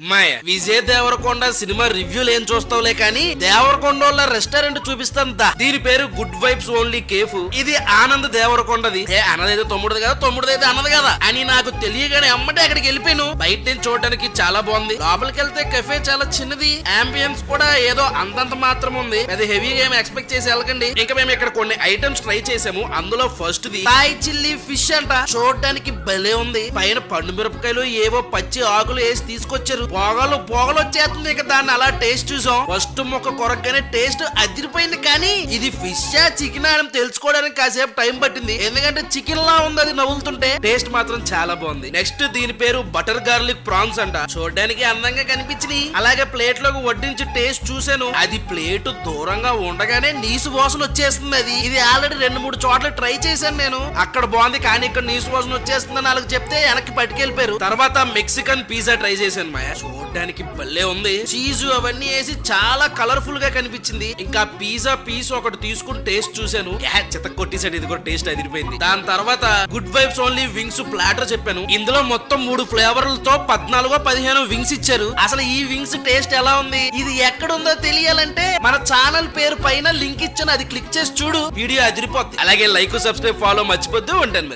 మాయ Vijay Devarakonda cinema రివ్యూలు ఏం చూస్తావులే కానీ దేవరకొండ రెస్టారెంట్ చూపిస్తాను దీని పేరు గుడ్ వైబ్స్ ఓన్లీ కేఫ్. ఇది ఆనంద్ దేవరకొండది. ఏ అన్నదైతే తమ్ముడుది కదా తమ్ముడుదైతే అన్నది కదా? అని నాకు తెలియగానే అమ్మటే అక్కడికి వెళ్ళిపోయాను. బయట నుంచి చూడడానికి చాలా బాగుంది. లోపలికి వెళ్తే కెఫే చాలా చిన్నది. అంబియన్స్ కూడా ఏదో అంతంత మాత్రం ఉంది. అది హెవీగా ఏమి ఎక్స్పెక్ట్ చేసి వెళ్ళకండి. ఇంకా మేము ఇక్కడ కొన్ని ఐటమ్స్ ట్రై చేసాము. అందులో first the Thai chilli fish అంట. చూడడానికి భలే ఉంది. పైన పండు మిరపకాయలు ఏవో పచ్చి ఆకులు వేసి తీసుకొచ్చారు. పొగలు పొగలు వచ్చేస్తుంది ఇక దాన్ని అలా టేస్ట్ చూసాం. ఫస్ట్ మొక్క కొరకగానే టేస్ట్ అదిరిపోయింది కానీ ఇది ఫిష్ చికెన్ అని తెలుసుకోవడానికి కాసేపు టైం పట్టింది. ఎందుకంటే చికెన్ లా ఉంది అది నవ్వులుతుంటే. టేస్ట్ మాత్రం చాలా బాగుంది. నెక్స్ట్ దీని పేరు బటర్ గార్లిక్ ప్రాన్స్ అంట. చూడడానికి అందంగా కనిపించినాయి. అలాగే ప్లేట్లోకి వడ్డించి టేస్ట్ చూసాను అది ప్లేట్ దూరంగా ఉండగానే నీసు వాసన వచ్చేస్తుంది అది. ఇది ఆల్రెడీ రెండు మూడు చోట్ల ట్రై చేశాను నేను. అక్కడ బాగుంది కానీ ఇక్కడ నీసు వాసన వచ్చేస్తుందని వాళ్ళకి చెప్తే వెనక్కి పట్టుకెళ్ళిపోయారు. తర్వాత మెక్సికన్ పిజ్జా ట్రై చేశాను మాయా. చూడడానికి భలే ఉంది. చీజ్ అవన్నీ వేసి చాలా కలర్ఫుల్గా కనిపించింది. ఇంకా పిజ్జా పీస్ ఒకటి తీసుకుని టేస్ట్ చూశాను. యా, చితక కొట్టేసాడు ఇది కూడా టేస్ట్ అదిరిపోయింది. దాని తర్వాత good vibes only wings platter చెప్పాను. ఇందులో మొత్తం మూడు ఫ్లేవర్లతో పద్నాలుగో పదిహేను వింగ్స్ ఇచ్చారు. అసలు ఈ వింగ్స్ టేస్ట్ ఎలా ఉంది? ఇది ఎక్కడుందో తెలియాలంటే మన ఛానల్ పేరు పైన లింక్ ఇచ్చాను. అది క్లిక్ చేసి చూడు. వీడియో అదిరిపోద్ది. అలాగే లైక్ సబ్స్క్రైబ్ ఫాలో మర్చిపోద్దు. ఉంటాను మరి.